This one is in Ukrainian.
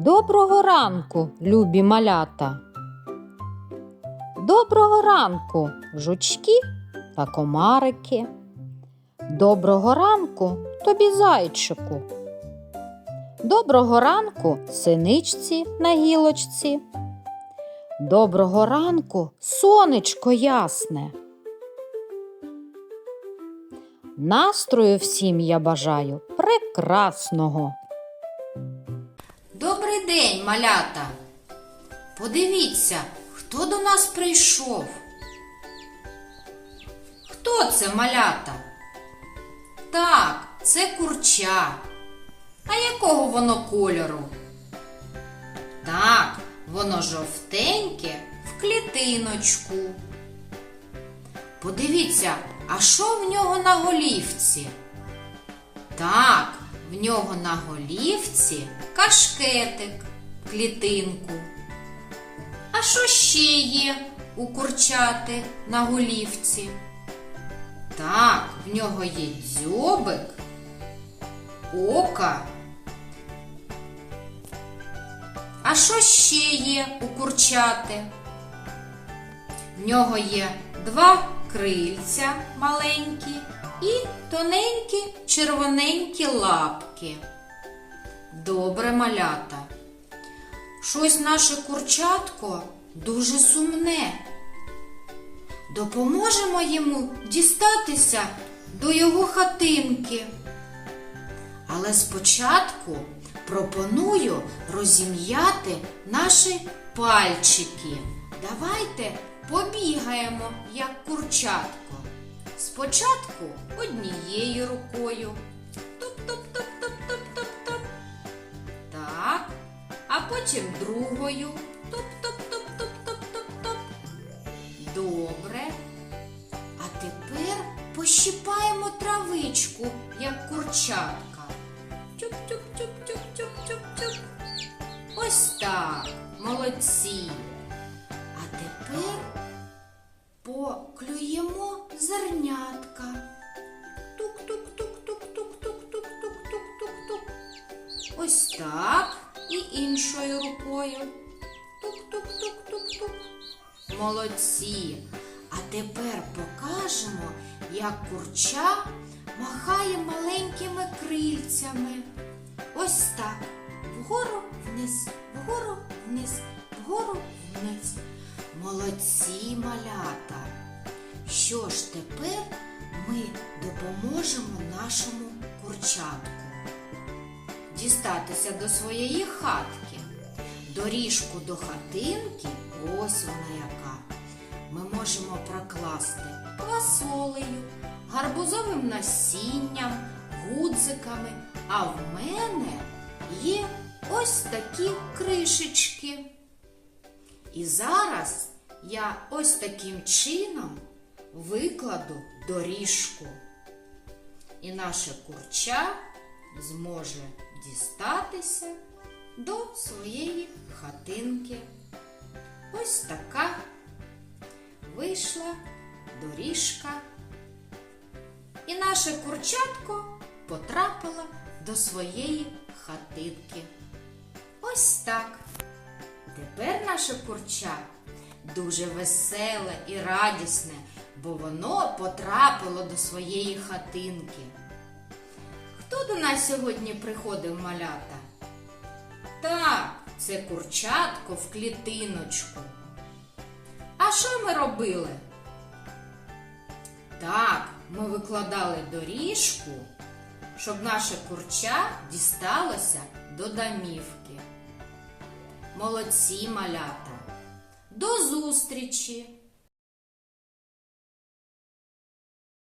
Доброго ранку, любі малята. Доброго ранку, жучки та комарики. Доброго ранку тобі зайчику. Доброго ранку синичці на гілочці. Доброго ранку, сонечко ясне. Настрою всім я бажаю прекрасного. День, малята. Подивіться, хто до нас прийшов. Хто це малята? Так, це курча. А якого воно кольору? Так, воно жовтеньке в клітиночку. Подивіться, а що в нього на голівці? Так, в нього на голівці кашкетик, клітинку. А що ще є у курчати на голівці? Так, в нього є дзьобик, ока. А що ще є у курчати? В нього є два крильця маленькі і тоненькі червоненькі лапки. Добре малята. Щось наше курчатко дуже сумне. Допоможемо йому дістатися до його хатинки. Але спочатку пропоную розім'яти наші пальчики. Давайте побігаємо, як курчатко. Спочатку однією рукою. Туп-туп-туп-туп-туп-туп-туп. Так. А потім другою. Туп-туп-туп-туп-туп-туп-туп. Добре. А тепер пощипаємо травичку, як курчатка. Тюк-тюк-тюк-тюк-тюк-тюк-тюк. Ось так. Молодці. А тепер Ось так. І іншою рукою. Тук-тук-тук-тук-тук. Молодці. А тепер покажемо, як курча махає маленькими крильцями. Ось так. Вгору вниз, вгору вниз, вгору вниз. Молодці малята. Що ж тепер ми допоможемо нашому курчатку дістатися до своєї хатки. Доріжку до хатинки, ось вона яка. Ми можемо прокласти квасолею, гарбузовим насінням, гудзиками. А в мене є ось такі кришечки. І зараз я ось таким чином викладу доріжку. І наше курча зможе дістатися до своєї хатинки. Ось така вийшла доріжка. І наше курчатко потрапило до своєї хатинки. Ось так. Тепер наше курча дуже веселе і радісне, бо воно потрапило до своєї хатинки. Хто до нас сьогодні приходив малята? Так, це курчатко в клітиночку. А що ми робили? Так, ми викладали доріжку, щоб наше курча дісталося до домівки. Молодці малята! До зустрічі!